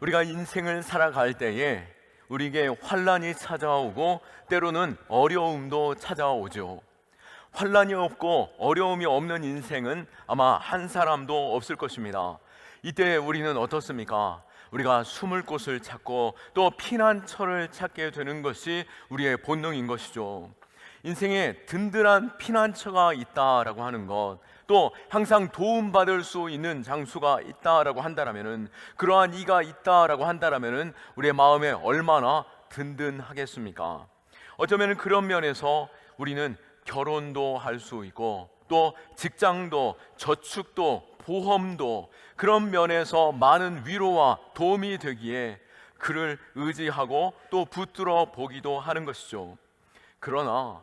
우리가 인생을 살아갈 때에 우리에게 환란이 찾아오고 때로는 어려움도 찾아오죠. 환란이 없고 어려움이 없는 인생은 아마 한 사람도 없을 것입니다. 이때 우리는 어떻습니까? 우리가 숨을 곳을 찾고 또 피난처를 찾게 되는 것이 우리의 본능인 것이죠. 인생에 든든한 피난처가 있다라고 하는 것, 또 항상 도움받을 수 있는 장소가 있다라고 한다라면은 그러한 이가 있다라고 한다라면은 우리의 마음에 얼마나 든든하겠습니까? 어쩌면 그런 면에서 우리는 결혼도 할 수 있고 또 직장도 저축도 보험도 그런 면에서 많은 위로와 도움이 되기에 그를 의지하고 또 붙들어 보기도 하는 것이죠. 그러나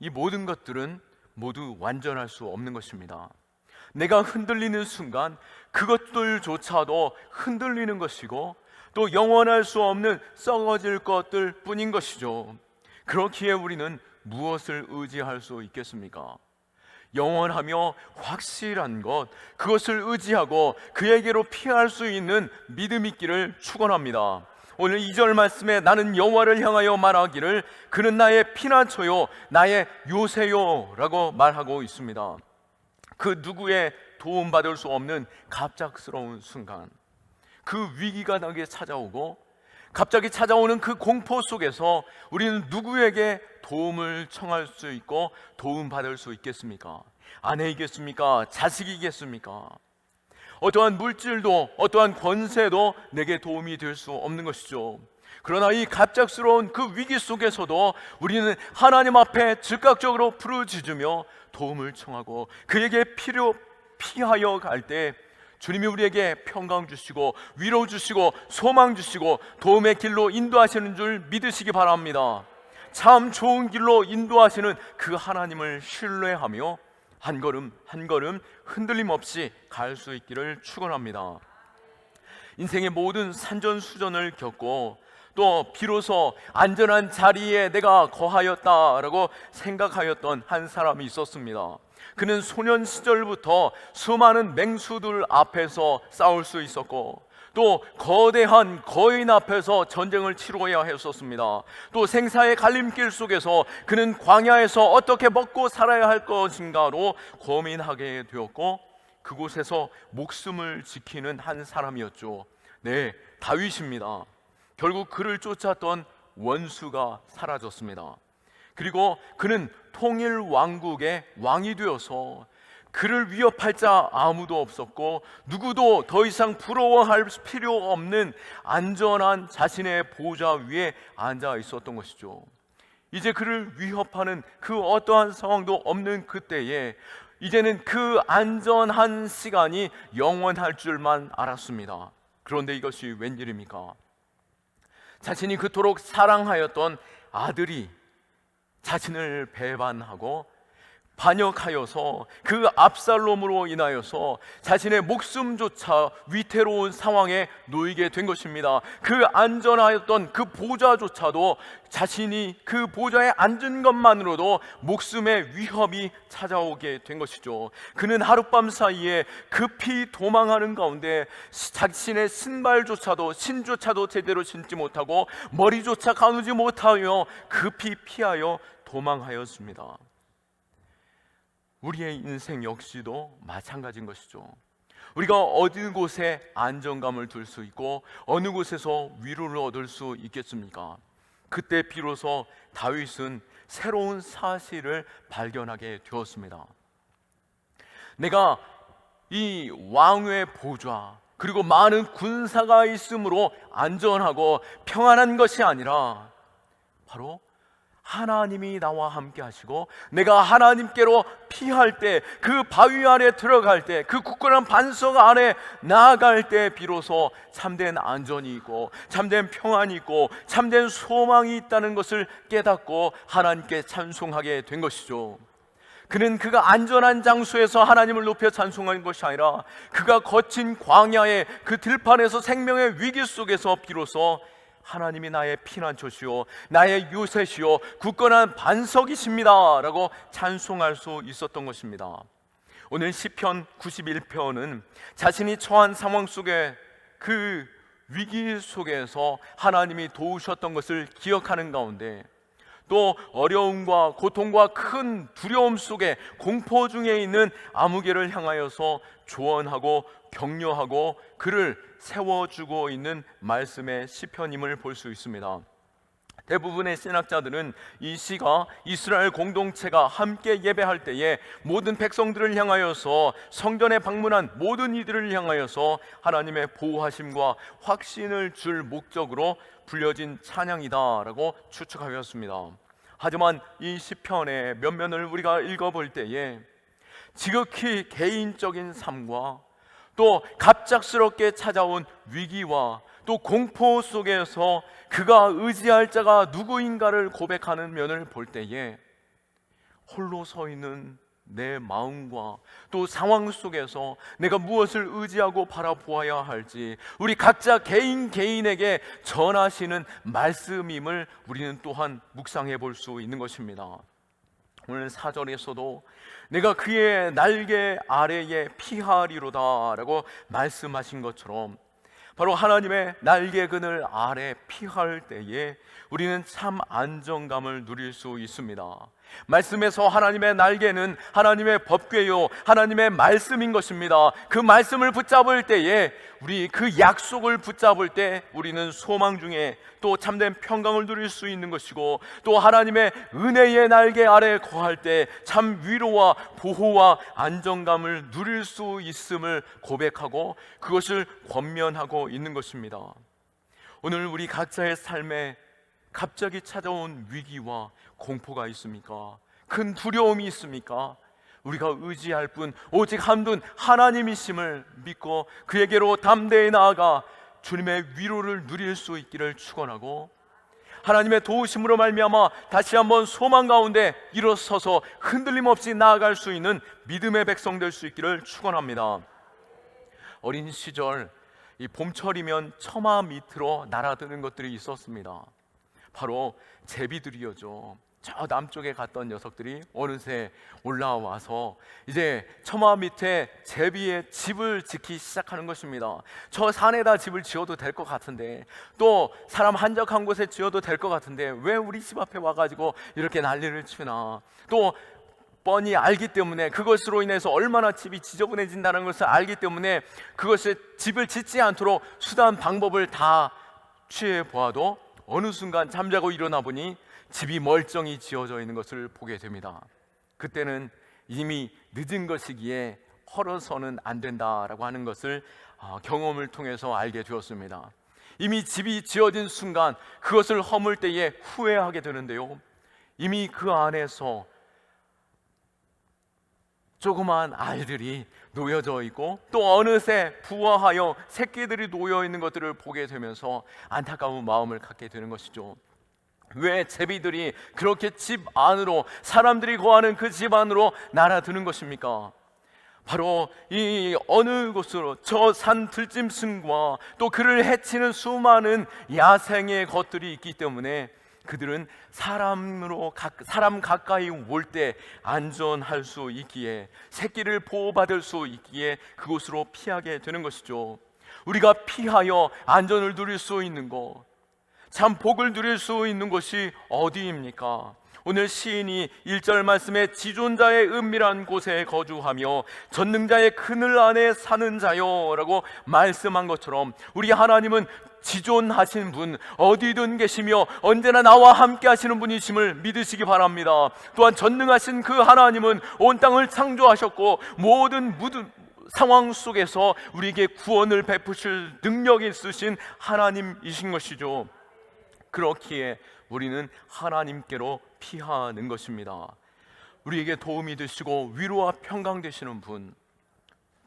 이 모든 것들은 모두 완전할 수 없는 것입니다. 내가 흔들리는 순간 그것들조차도 흔들리는 것이고 또 영원할 수 없는 썩어질 것들 뿐인 것이죠. 그렇기에 우리는 무엇을 의지할 수 있겠습니까? 영원하며 확실한 것, 그것을 의지하고 그에게로 피할 수 있는 믿음 있기를 축원합니다. 오늘 2절 말씀에 나는 여호와를 향하여 말하기를 그는 나의 피난처요 나의 요새요라고 말하고 있습니다. 그 누구의 도움 받을 수 없는 갑작스러운 순간 그 위기가 나게 찾아오고 갑자기 찾아오는 그 공포 속에서 우리는 누구에게 도움을 청할 수 있고 도움 받을 수 있겠습니까? 아내이겠습니까? 자식이겠습니까? 어떠한 물질도 어떠한 권세도 내게 도움이 될 수 없는 것이죠. 그러나 이 갑작스러운 그 위기 속에서도 우리는 하나님 앞에 즉각적으로 부르짖으며 도움을 청하고 그에게 필요 피하여 갈 때 주님이 우리에게 평강 주시고 위로 주시고 소망 주시고 도움의 길로 인도하시는 줄 믿으시기 바랍니다. 참 좋은 길로 인도하시는 그 하나님을 신뢰하며 한 걸음 한 걸음 흔들림 없이 갈 수 있기를 축원합니다. 인생의 모든 산전수전을 겪고 또 비로소 안전한 자리에 내가 거하였다라고 생각하였던 한 사람이 있었습니다. 그는 소년 시절부터 수많은 맹수들 앞에서 싸울 수 있었고 또 거대한 거인 앞에서 전쟁을 치러야 했었습니다. 또 생사의 갈림길 속에서 그는 광야에서 어떻게 먹고 살아야 할 것인가로 고민하게 되었고 그곳에서 목숨을 지키는 한 사람이었죠. 네, 다윗입니다. 결국 그를 쫓았던 원수가 사라졌습니다. 그리고 그는 통일 왕국의 왕이 되어서 그를 위협할 자 아무도 없었고 누구도 더 이상 부러워할 필요 없는 안전한 자신의 보좌 위에 앉아 있었던 것이죠. 이제 그를 위협하는 그 어떠한 상황도 없는 그때에 이제는 그 안전한 시간이 영원할 줄만 알았습니다. 그런데 이것이 웬일입니까? 자신이 그토록 사랑하였던 아들이 자신을 배반하고 반역하여서 그 압살롬으로 인하여서 자신의 목숨조차 위태로운 상황에 놓이게 된 것입니다. 그 안전하였던 그 보좌조차도 자신이 그 보좌에 앉은 것만으로도 목숨의 위협이 찾아오게 된 것이죠. 그는 하룻밤 사이에 급히 도망하는 가운데 자신의 신발조차도 신조차도 제대로 신지 못하고 머리조차 가누지 못하여 급히 피하여 도망하였습니다. 우리의 인생 역시도 마찬가지인 것이죠. 우리가 어느 곳에 안정감을 둘 수 있고 어느 곳에서 위로를 얻을 수 있겠습니까? 그때 비로소 다윗은 새로운 사실을 발견하게 되었습니다. 내가 이 왕의 보좌 그리고 많은 군사가 있으므로 안전하고 평안한 것이 아니라 바로 하나님이 나와 함께 하시고 내가 하나님께로 피할 때 그 바위 아래 들어갈 때 그 굳건한 반석 안에 나아갈 때 비로소 참된 안전이 있고 참된 평안이 있고 참된 소망이 있다는 것을 깨닫고 하나님께 찬송하게 된 것이죠. 그는 그가 안전한 장소에서 하나님을 높여 찬송한 것이 아니라 그가 거친 광야의 그 들판에서 생명의 위기 속에서 비로소 하나님이 나의 피난처시오 나의 요새시오 굳건한 반석이십니다라고 찬송할 수 있었던 것입니다. 오늘 시편 91편은 자신이 처한 상황 속에 그 위기 속에서 하나님이 도우셨던 것을 기억하는 가운데 또 어려움과 고통과 큰 두려움 속에 공포 중에 있는 아무개를 향하여서 조언하고 격려하고 그를 세워주고 있는 말씀의 시편임을 볼 수 있습니다. 대부분의 신학자들은 이 시가 이스라엘 공동체가 함께 예배할 때에 모든 백성들을 향하여서 성전에 방문한 모든 이들을 향하여서 하나님의 보호하심과 확신을 줄 목적으로 불려진 찬양이다라고 추측하였습니다. 하지만 이 시편의 면면을 우리가 읽어볼 때에 지극히 개인적인 삶과 또 갑작스럽게 찾아온 위기와 또 공포 속에서 그가 의지할 자가 누구인가를 고백하는 면을 볼 때에 홀로 서 있는 내 마음과 또 상황 속에서 내가 무엇을 의지하고 바라보아야 할지 우리 각자 개인 개인에게 전하시는 말씀임을 우리는 또한 묵상해 볼 수 있는 것입니다. 오늘 사절에서도 내가 그의 날개 아래에 피하리로다라고 말씀하신 것처럼 바로 하나님의 날개 그늘 아래 피할 때에 우리는 참 안정감을 누릴 수 있습니다. 말씀에서 하나님의 날개는 하나님의 법궤요, 하나님의 말씀인 것입니다. 그 말씀을 붙잡을 때에 우리 그 약속을 붙잡을 때 우리는 소망 중에 또 참된 평강을 누릴 수 있는 것이고 또 하나님의 은혜의 날개 아래 거할 때 참 위로와 보호와 안정감을 누릴 수 있음을 고백하고 그것을 권면하고 있는 것입니다. 오늘 우리 각자의 삶에 갑자기 찾아온 위기와 공포가 있습니까? 큰 두려움이 있습니까? 우리가 의지할 분 오직 한 분 하나님이심을 믿고 그에게로 담대히 나아가 주님의 위로를 누릴 수 있기를 축원하고 하나님의 도우심으로 말미암아 다시 한번 소망 가운데 일어서서 흔들림 없이 나아갈 수 있는 믿음의 백성 될 수 있기를 축원합니다. 어린 시절 이 봄철이면 처마 밑으로 날아드는 것들이 있었습니다. 바로 제비들이었죠. 저 남쪽에 갔던 녀석들이 어느새 올라와서 이제 처마 밑에 제비의 집을 짓기 시작하는 것입니다. 저 산에다 집을 지어도 될 것 같은데 또 사람 한적한 곳에 지어도 될 것 같은데 왜 우리 집 앞에 와가지고 이렇게 난리를 치나 또 뻔히 알기 때문에 그것으로 인해서 얼마나 집이 지저분해진다는 것을 알기 때문에 그것을 집을 짓지 않도록 수단 방법을 다 취해 보아도 어느 순간 잠자고 일어나 보니 집이 멀쩡히 지어져 있는 것을 보게 됩니다. 그때는 이미 늦은 것이기에 헐어서는 안 된다라고 하는 것을 아, 경험을 통해서 알게 되었습니다. 이미 집이 지어진 순간 그것을 허물 때에 후회하게 되는데요. 이미 그 안에서 조그마한 알들이 놓여져 있고 또 어느새 부화하여 새끼들이 놓여 있는 것들을 보게 되면서 안타까운 마음을 갖게 되는 것이죠. 왜 제비들이 그렇게 집 안으로 사람들이 거하는 그 집 안으로 날아드는 것입니까? 바로 이 어느 곳으로 저 산 들짐승과 또 그를 해치는 수많은 야생의 것들이 있기 때문에 그들은 사람으로 사람 가까이 올 때 안전할 수 있기에 새끼를 보호받을 수 있기에 그곳으로 피하게 되는 것이죠. 우리가 피하여 안전을 누릴 수 있는 것, 참 복을 누릴 수 있는 곳이 어디입니까? 오늘 시인이 1절 말씀에 지존자의 은밀한 곳에 거주하며 전능자의 그늘 안에 사는 자요라고 말씀한 것처럼 우리 하나님은 지존하신 분 어디든 계시며 언제나 나와 함께 하시는 분이심을 믿으시기 바랍니다. 또한 전능하신 그 하나님은 온 땅을 창조하셨고 모든 무든 상황 속에서 우리에게 구원을 베푸실 능력이 있으신 하나님이신 것이죠. 그렇기에 우리는 하나님께로 피하는 것입니다. 우리에게 도움이 되시고 위로와 평강 되시는 분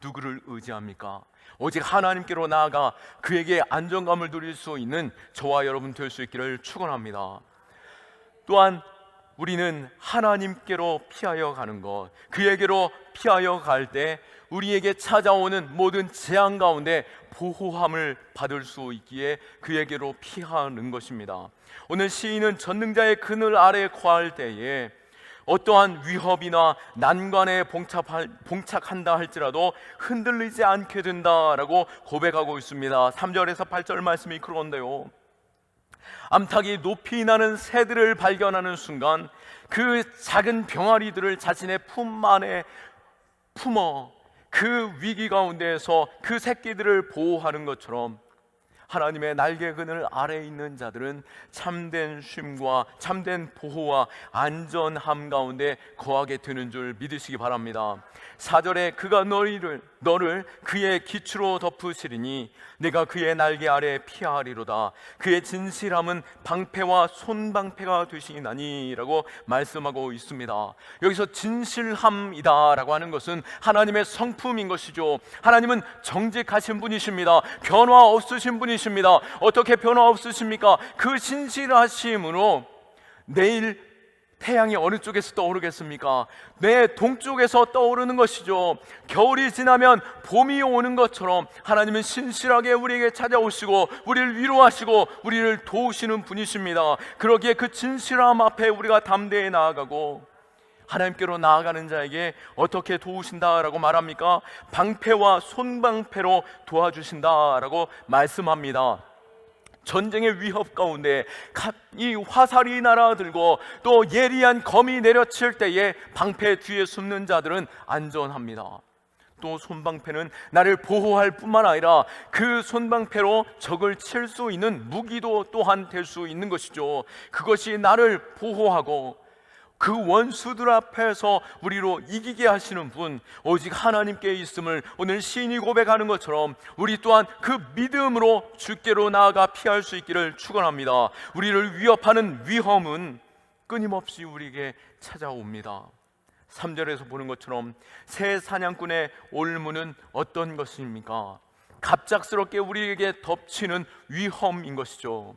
누구를 의지합니까? 오직 하나님께로 나아가 그에게 안정감을 누릴 수 있는 저와 여러분 될 수 있기를 축원합니다. 또한 우리는 하나님께로 피하여 가는 것, 그에게로 피하여 갈 때 우리에게 찾아오는 모든 재앙 가운데 보호함을 받을 수 있기에 그에게로 피하는 것입니다. 오늘 시인은 전능자의 그늘 아래 거할 때에 어떠한 위협이나 난관에 봉착할, 봉착 한다 할지라도 흔들리지 않게 된다라고 고백하고 있습니다. 3절에서 8절 말씀이 그런데요. 암탉이 높이 나는 새들을 발견하는 순간 그 작은 병아리들을 자신의 품 안에 품어 그 위기 가운데에서 그 새끼들을 보호하는 것처럼 하나님의 날개 그늘 아래에 있는 자들은 참된 쉼과 참된 보호와 안전함 가운데 거하게 되는 줄 믿으시기 바랍니다. 4절에 그가 너희를 너를 그의 기초로 덮으시리니 내가 그의 날개 아래 피하리로다. 그의 진실함은 방패와 손방패가 되시나니라고 말씀하고 있습니다. 여기서 진실함이다라고 하는 것은 하나님의 성품인 것이죠. 하나님은 정직하신 분이십니다. 변화 없으신 분이십니다. 어떻게 변화 없으십니까? 그 신실하심으로 내일 태양이 어느 쪽에서 떠오르겠습니까? 내 동쪽에서 떠오르는 것이죠. 겨울이 지나면 봄이 오는 것처럼 하나님은 신실하게 우리에게 찾아오시고 우리를 위로하시고 우리를 도우시는 분이십니다. 그러기에 그 진실함 앞에 우리가 담대히 나아가고 하나님께로 나아가는 자에게 어떻게 도우신다라고 말합니까? 방패와 손방패로 도와주신다라고 말씀합니다. 전쟁의 위협 가운데 가- 이 화살이 날아들고 또 예리한 검이 내려칠 때에 방패 뒤에 숨는 자들은 안전합니다. 또 손방패는 나를 보호할 뿐만 아니라 그 손방패로 적을 칠 수 있는 무기도 또한 될 수 있는 것이죠. 그것이 나를 보호하고 그 원수들 앞에서 우리로 이기게 하시는 분 오직 하나님께 있음을 오늘 시인이 고백하는 것처럼 우리 또한 그 믿음으로 주께로 나아가 피할 수 있기를 축원합니다. 우리를 위협하는 위험은 끊임없이 우리에게 찾아옵니다. 3절에서 보는 것처럼 새 사냥꾼의 올무는 어떤 것입니까? 갑작스럽게 우리에게 덮치는 위험인 것이죠.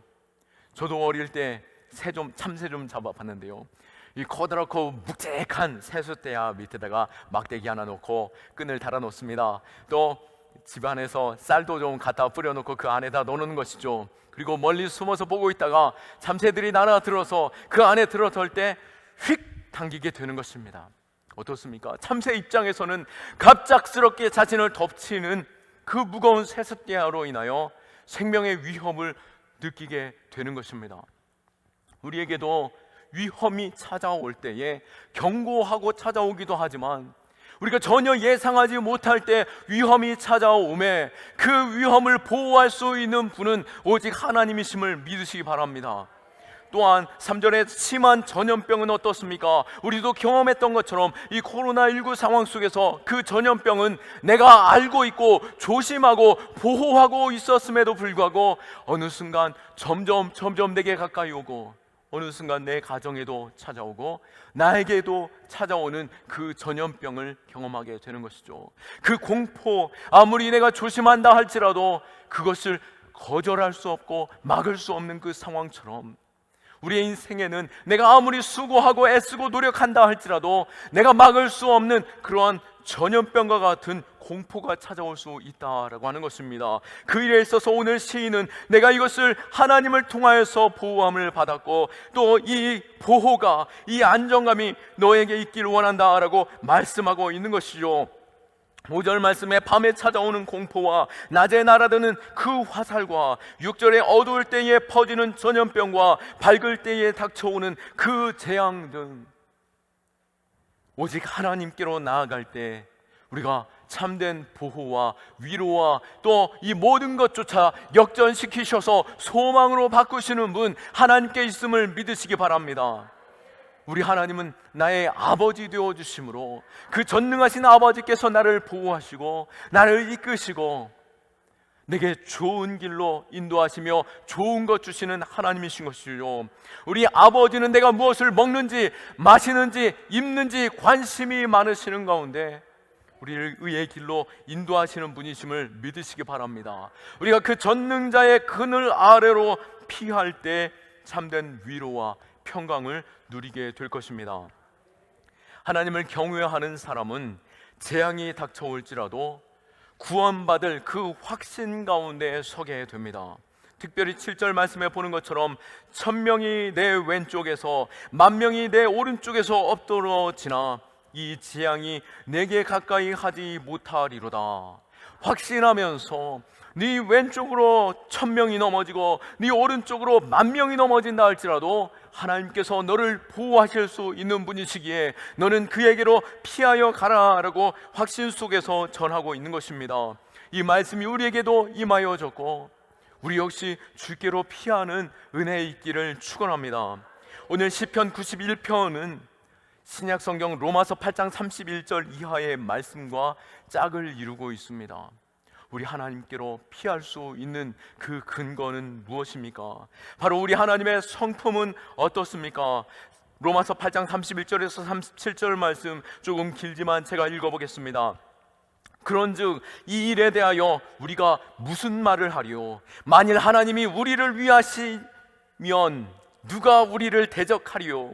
저도 어릴 때 새 좀 참새 좀 잡아봤는데요. 이 커다랗고 묵직한 세숫대야 밑에다가 막대기 하나 놓고 끈을 달아 놓습니다. 또 집안에서 쌀도 좀 갖다 뿌려 놓고 그 안에다 넣는 것이죠. 그리고 멀리 숨어서 보고 있다가 참새들이 날아들어서 그 안에 들어설 때 휙 당기게 되는 것입니다. 어떻습니까? 참새 입장에서는 갑작스럽게 자신을 덮치는 그 무거운 세숫대야로 인하여 생명의 위험을 느끼게 되는 것입니다. 우리에게도 위험이 찾아올 때에 경고하고 찾아오기도 하지만 우리가 전혀 예상하지 못할 때 위험이 찾아오매 그 위험을 보호할 수 있는 분은 오직 하나님이심을 믿으시기 바랍니다. 또한 3절의 심한 전염병은 어떻습니까? 우리도 경험했던 것처럼 이 코로나19 상황 속에서 그 전염병은 내가 알고 있고 조심하고 보호하고 있었음에도 불구하고 어느 순간 점점 점점 내게 가까이 오고 어느 순간 내 가정에도 찾아오고 나에게도 찾아오는 그 전염병을 경험하게 되는 것이죠. 그 공포 아무리 내가 조심한다 할지라도 그것을 거절할 수 없고 막을 수 없는 그 상황처럼 우리의 인생에는 내가 아무리 수고하고 애쓰고 노력한다 할지라도 내가 막을 수 없는 그러한 전염병과 같은 공포가 찾아올 수 있다라고 하는 것입니다. 그 일에 있어서 오늘 시인은 내가 이것을 하나님을 통하여서 보호함을 받았고 또 이 보호가 이 안정감이 너에게 있기를 원한다라고 말씀하고 있는 것이죠. 5절 말씀에 밤에 찾아오는 공포와 낮에 날아드는 그 화살과 6절에 어두울 때에 퍼지는 전염병과 밝을 때에 닥쳐오는 그 재앙 등 오직 하나님께로 나아갈 때 우리가 참된 보호와 위로와 또 이 모든 것조차 역전시키셔서 소망으로 바꾸시는 분 하나님께 있음을 믿으시기 바랍니다. 우리 하나님은 나의 아버지 되어 주심으로 그 전능하신 아버지께서 나를 보호하시고 나를 이끄시고 내게 좋은 길로 인도하시며 좋은 것 주시는 하나님이신 것이요. 우리 아버지는 내가 무엇을 먹는지 마시는지 입는지 관심이 많으시는 가운데 우리를 의의 길로 인도하시는 분이심을 믿으시기 바랍니다. 우리가 그 전능자의 그늘 아래로 피할 때 참된 위로와 평강을 누리게 될 것입니다. 하나님을 경외하는 사람은 재앙이 닥쳐올지라도 구원받을 그 확신 가운데 서게 됩니다. 특별히 7절 말씀에 보는 것처럼 천 명이 내 왼쪽에서 만 명이 내 오른쪽에서 엎드러지나 이 재앙이 내게 가까이 하지 못하리로다 확신하면서 네 왼쪽으로 천 명이 넘어지고 네 오른쪽으로 만 명이 넘어진다 할지라도 하나님께서 너를 보호하실 수 있는 분이시기에 너는 그에게로 피하여 가라라고 확신 속에서 전하고 있는 것입니다. 이 말씀이 우리에게도 임하여졌고 우리 역시 주께로 피하는 은혜에 있기를 축원합니다. 오늘 시편 91편은 신약 성경 로마서 8장 31절 이하의 말씀과 짝을 이루고 있습니다. 우리 하나님께로 피할 수 있는 그 근거는 무엇입니까? 바로 우리 하나님의 성품은 어떻습니까? 로마서 8장 31절에서 37절 말씀 조금 길지만 제가 읽어보겠습니다. 그런즉 이 일에 대하여 우리가 무슨 말을 하리요? 만일 하나님이 우리를 위하시면 누가 우리를 대적하리요?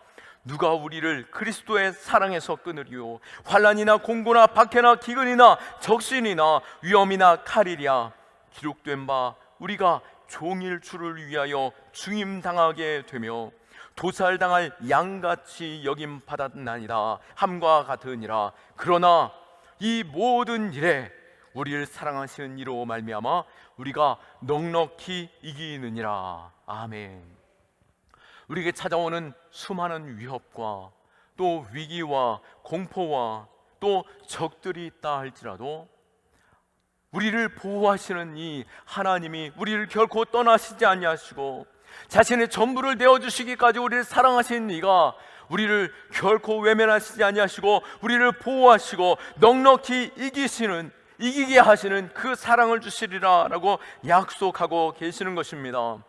누가 우리를 그리스도의 사랑에서 끊으리요? 환란이나 공고나 박해나 기근이나 적신이나 위험이나 칼이랴. 기록된 바 우리가 종일 주를 위하여 중임 당하게 되며 도살당할 양같이 여김 받았나니라. 함과 같으니라. 그러나 이 모든 일에 우리를 사랑하시는 이로 말미암아 우리가 넉넉히 이기느니라. 아멘. 우리에게 찾아오는 수많은 위협과 또 위기와 공포와 또 적들이 있다 할지라도 우리를 보호하시는 이 하나님이 우리를 결코 떠나시지 아니하시고 자신의 전부를 내어 주시기까지 우리를 사랑하신 이가 우리를 결코 외면하시지 아니하시고 우리를 보호하시고 넉넉히 이기시는 이기게 하시는 그 사랑을 주시리라라고 약속하고 계시는 것입니다.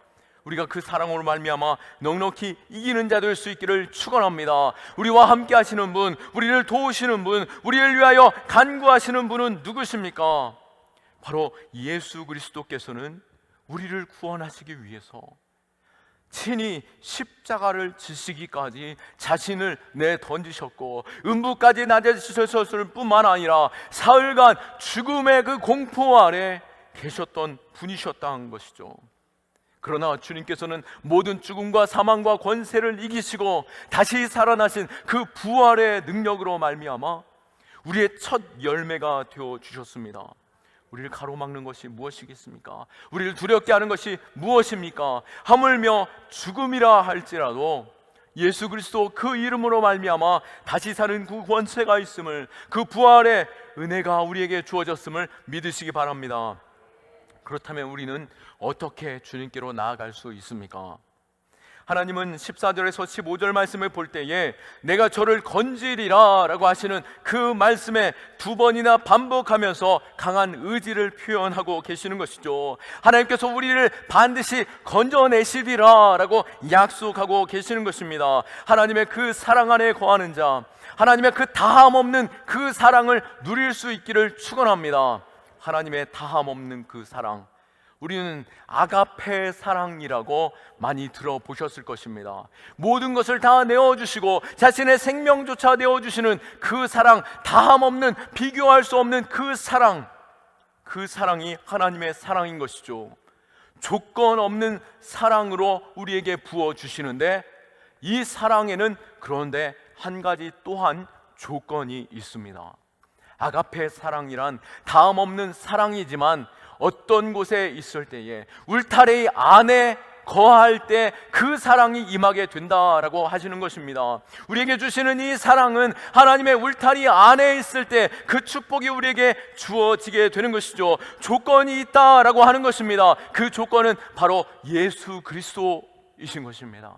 우리가 그 사랑으로 말미암아 넉넉히 이기는 자 될 수 있기를 축원합니다. 우리와 함께 하시는 분, 우리를 도우시는 분, 우리를 위하여 간구하시는 분은 누구십니까? 바로 예수 그리스도께서는 우리를 구원하시기 위해서 친히 십자가를 지시기까지 자신을 내 던지셨고 음부까지 낮아지셨을 뿐만 아니라 사흘간 죽음의 그 공포 아래 계셨던 분이셨다는 것이죠. 그러나 주님께서는 모든 죽음과 사망과 권세를 이기시고 다시 살아나신 그 부활의 능력으로 말미암아 우리의 첫 열매가 되어 주셨습니다. 우리를 가로막는 것이 무엇이겠습니까? 우리를 두렵게 하는 것이 무엇입니까? 하물며 죽음이라 할지라도 예수 그리스도 그 이름으로 말미암아 다시 사는 그 권세가 있음을 그 부활의 은혜가 우리에게 주어졌음을 믿으시기 바랍니다. 그렇다면 우리는 어떻게 주님께로 나아갈 수 있습니까? 하나님은 14절에서 15절 말씀을 볼 때에 내가 저를 건지리라 라고 하시는 그 말씀에 두 번이나 반복하면서 강한 의지를 표현하고 계시는 것이죠. 하나님께서 우리를 반드시 건져내시리라 라고 약속하고 계시는 것입니다. 하나님의 그 사랑 안에 거하는 자, 하나님의 그 다함 없는 그 사랑을 누릴 수 있기를 축원합니다. 하나님의 다함 없는 그 사랑. 우리는 아가페 사랑이라고 많이 들어보셨을 것입니다. 모든 것을 다 내어주시고 자신의 생명조차 내어주시는 그 사랑, 다함 없는, 비교할 수 없는 그 사랑, 그 사랑이 하나님의 사랑인 것이죠. 조건 없는 사랑으로 우리에게 부어주시는데 이 사랑에는 그런데 한 가지 또한 조건이 있습니다. 아가페 사랑이란 다음 없는 사랑이지만 어떤 곳에 있을 때에 울타리 안에 거할 때 그 사랑이 임하게 된다라고 하시는 것입니다. 우리에게 주시는 이 사랑은 하나님의 울타리 안에 있을 때 그 축복이 우리에게 주어지게 되는 것이죠. 조건이 있다라고 하는 것입니다. 그 조건은 바로 예수 그리스도이신 것입니다.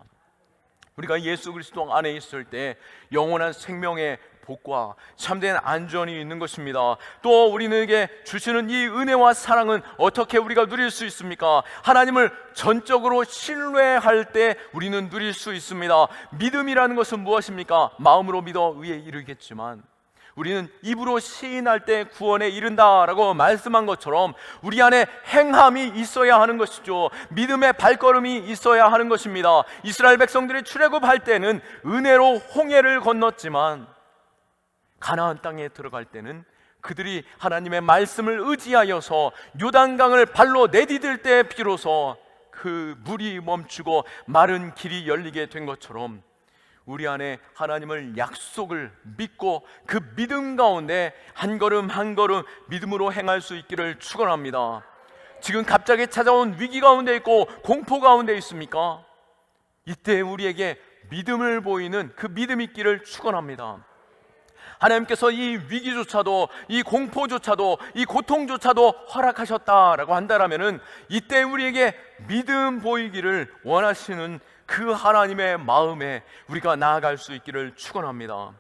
우리가 예수 그리스도 안에 있을 때 영원한 생명의 복과 참된 안전이 있는 것입니다. 또 우리에게 주시는 이 은혜와 사랑은 어떻게 우리가 누릴 수 있습니까? 하나님을 전적으로 신뢰할 때 우리는 누릴 수 있습니다. 믿음이라는 것은 무엇입니까? 마음으로 믿어 의에 이르겠지만 우리는 입으로 시인할 때 구원에 이른다라고 말씀한 것처럼 우리 안에 행함이 있어야 하는 것이죠. 믿음의 발걸음이 있어야 하는 것입니다. 이스라엘 백성들이 출애굽할 때는 은혜로 홍해를 건넜지만 가나안 땅에 들어갈 때는 그들이 하나님의 말씀을 의지하여서 요단강을 발로 내디딜 때 비로소 그 물이 멈추고 마른 길이 열리게 된 것처럼 우리 안에 하나님을 약속을 믿고 그 믿음 가운데 한 걸음 한 걸음 믿음으로 행할 수 있기를 축원합니다. 지금 갑자기 찾아온 위기 가운데 있고 공포 가운데 있습니까? 이때 우리에게 믿음을 보이는 그 믿음 있기를 축원합니다. 하나님께서 이 위기조차도 이 공포조차도 이 고통조차도 허락하셨다라고 한다라면은 이때 우리에게 믿음 보이기를 원하시는 그 하나님의 마음에 우리가 나아갈 수 있기를 축원합니다.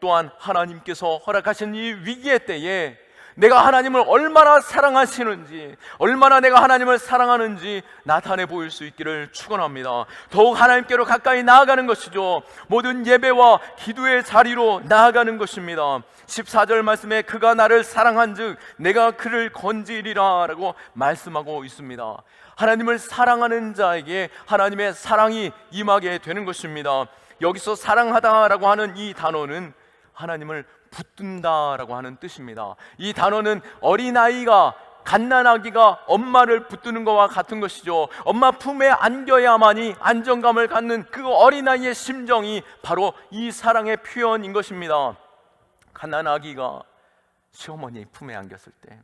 또한 하나님께서 허락하신 이 위기의 때에 내가 하나님을 얼마나 사랑하시는지, 얼마나 내가 하나님을 사랑하는지 나타내 보일 수 있기를 축원합니다. 더욱 하나님께로 가까이 나아가는 것이죠. 모든 예배와 기도의 자리로 나아가는 것입니다. 14절 말씀에 그가 나를 사랑한즉 내가 그를 건지리라라고 말씀하고 있습니다. 하나님을 사랑하는 자에게 하나님의 사랑이 임하게 되는 것입니다. 여기서 사랑하다라고 하는 이 단어는 하나님을 붙든다라고 하는 뜻입니다. 이 단어는 어린아이가 갓난아기가 엄마를 붙드는 것과 같은 것이죠. 엄마 품에 안겨야만이 안정감을 갖는 그 어린아이의 심정이 바로 이 사랑의 표현인 것입니다. 갓난아기가 시어머니 품에 안겼을 때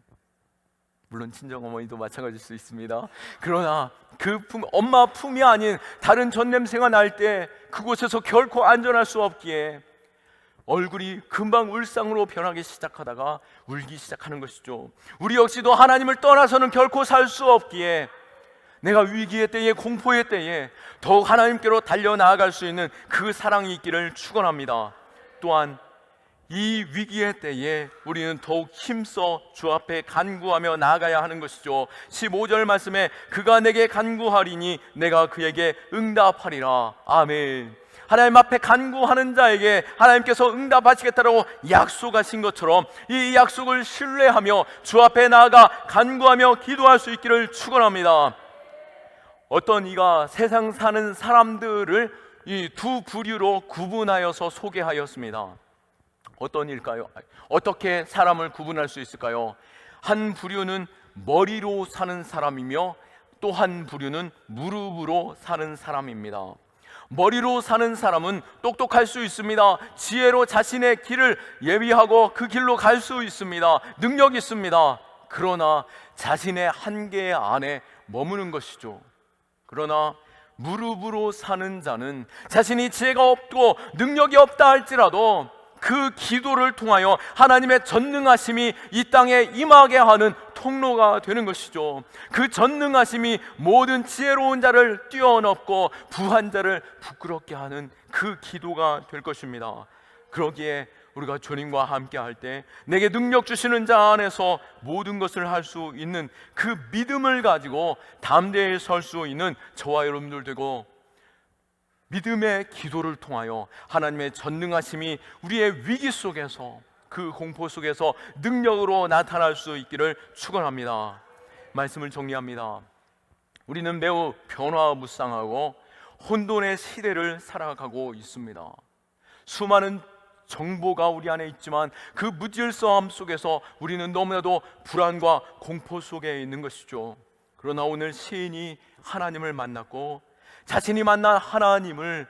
물론 친정 어머니도 마찬가지일 수 있습니다. 그러나 그 품, 엄마 품이 아닌 다른 전 냄새가 날 때 그곳에서 결코 안전할 수 없기에 얼굴이 금방 울상으로 변하기 시작하다가 울기 시작하는 것이죠. 우리 역시도 하나님을 떠나서는 결코 살 수 없기에 내가 위기의 때에 공포의 때에 더욱 하나님께로 달려 나아갈 수 있는 그 사랑이 있기를 축원합니다. 또한 이 위기의 때에 우리는 더욱 힘써 주 앞에 간구하며 나아가야 하는 것이죠. 15절 말씀에 그가 내게 간구하리니 내가 그에게 응답하리라. 아멘. 하나님 앞에 간구하는 자에게 하나님께서 응답하시겠다라고 약속하신 것처럼 이 약속을 신뢰하며 주 앞에 나아가 간구하며 기도할 수 있기를 축원합니다. 어떤 이가 세상 사는 사람들을 이 두 부류로 구분하여서 소개하였습니다. 어떤 일까요? 어떻게 사람을 구분할 수 있을까요? 한 부류는 머리로 사는 사람이며 또 한 부류는 무릎으로 사는 사람입니다. 머리로 사는 사람은 똑똑할 수 있습니다. 지혜로 자신의 길을 예비하고 그 길로 갈 수 있습니다. 능력 있습니다. 그러나 자신의 한계 안에 머무는 것이죠. 그러나 무릎으로 사는 자는 자신이 지혜가 없고 능력이 없다 할지라도 그 기도를 통하여 하나님의 전능하심이 이 땅에 임하게 하는 통로가 되는 것이죠. 그 전능하심이 모든 지혜로운 자를 뛰어넘고 부한 자를 부끄럽게 하는 그 기도가 될 것입니다. 그러기에 우리가 주님과 함께 할 때 내게 능력 주시는 자 안에서 모든 것을 할 수 있는 그 믿음을 가지고 담대히 설 수 있는 저와 여러분들 되고 믿음의 기도를 통하여 하나님의 전능하심이 우리의 위기 속에서 그 공포 속에서 능력으로 나타날 수 있기를 축원합니다. 말씀을 정리합니다. 우리는 매우 변화무쌍하고 혼돈의 시대를 살아가고 있습니다. 수많은 정보가 우리 안에 있지만 그 무질서함 속에서 우리는 너무나도 불안과 공포 속에 있는 것이죠. 그러나 오늘 시인이 하나님을 만났고 자신이 만난 하나님을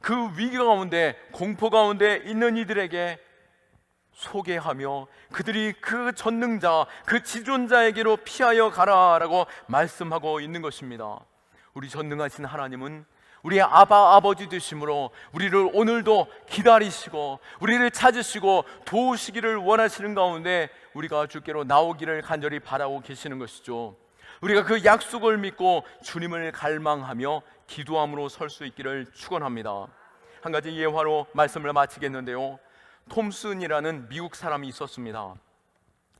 그 위기 가운데 공포 가운데 있는 이들에게 소개하며 그들이 그 전능자, 그 지존자에게로 피하여 가라라고 말씀하고 있는 것입니다. 우리 전능하신 하나님은 우리의 아바 아버지 되심으로 우리를 오늘도 기다리시고 우리를 찾으시고 도우시기를 원하시는 가운데 우리가 주께로 나오기를 간절히 바라고 계시는 것이죠. 우리가 그 약속을 믿고 주님을 갈망하며 기도함으로 설 수 있기를 축원합니다. 한 가지 예화로 말씀을 마치겠는데요. 톰슨이라는 미국 사람이 있었습니다.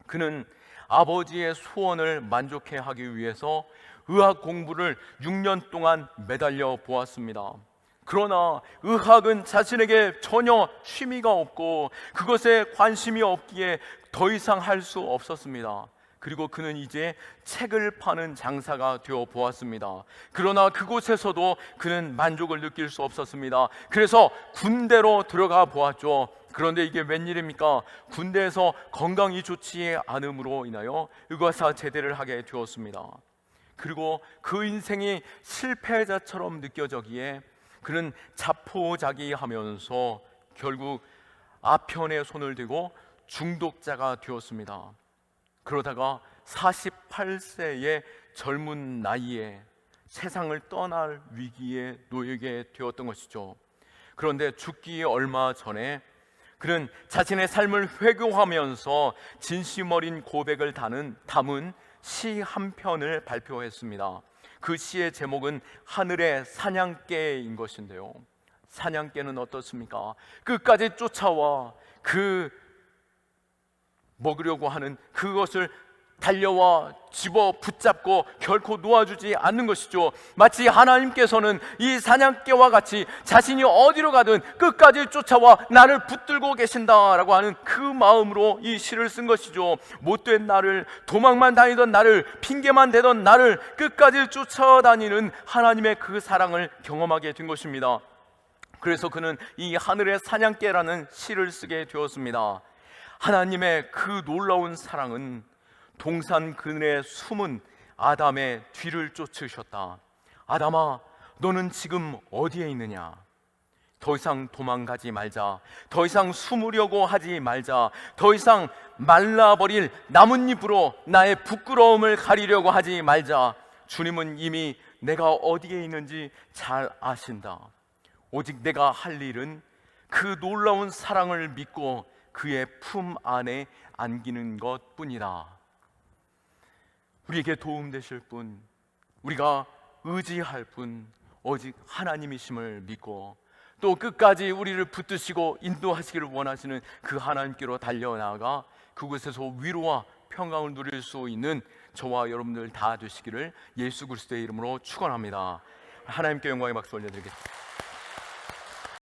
그는 아버지의 소원을 만족해 하기 위해서 의학 공부를 6년 동안 매달려 보았습니다. 그러나 의학은 자신에게 전혀 취미가 없고 그것에 관심이 없기에 더 이상 할 수 없었습니다. 그리고 그는 이제 책을 파는 장사가 되어 보았습니다. 그러나 그곳에서도 그는 만족을 느낄 수 없었습니다. 그래서 군대로 들어가 보았죠. 그런데 이게 웬일입니까? 군대에서 건강이 좋지 않음으로 인하여 의과사 제대를 하게 되었습니다. 그리고 그 인생이 실패자처럼 느껴져기에 그는 자포자기하면서 결국 아편에 손을 대고 중독자가 되었습니다. 그러다가 48세의 젊은 나이에 세상을 떠날 위기에 놓이게 되었던 것이죠. 그런데 죽기 얼마 전에 그는 자신의 삶을 회고하면서 진심 어린 고백을 담은, 담은 시 한 편을 발표했습니다. 그 시의 제목은 하늘의 사냥개인 것인데요. 사냥개는 어떻습니까? 끝까지 쫓아와 그 먹으려고 하는 그것을 달려와 집어 붙잡고 결코 놓아주지 않는 것이죠. 마치 하나님께서는 이 사냥개와 같이 자신이 어디로 가든 끝까지 쫓아와 나를 붙들고 계신다라고 하는 그 마음으로 이 시를 쓴 것이죠. 못된 나를 도망만 다니던 나를 핑계만 대던 나를 끝까지 쫓아다니는 하나님의 그 사랑을 경험하게 된 것입니다. 그래서 그는 이 하늘의 사냥개라는 시를 쓰게 되었습니다. 하나님의 그 놀라운 사랑은 동산 그늘에 숨은 아담의 뒤를 쫓으셨다. 아담아, 너는 지금 어디에 있느냐? 더 이상 도망가지 말자. 더 이상 숨으려고 하지 말자. 더 이상 말라버릴 나뭇잎으로 나의 부끄러움을 가리려고 하지 말자. 주님은 이미 내가 어디에 있는지 잘 아신다. 오직 내가 할 일은 그 놀라운 사랑을 믿고 그의 품 안에 안기는 것 뿐이다. 우리에게 도움 되실 분, 우리가 의지할 분, 오직 하나님이심을 믿고 또 끝까지 우리를 붙드시고 인도하시기를 원하시는 그 하나님께로 달려나가 그곳에서 위로와 평강을 누릴 수 있는 저와 여러분들 다 되시기를 예수 그리스도의 이름으로 축원합니다. 하나님께 영광의 박수 올려드리겠습니다.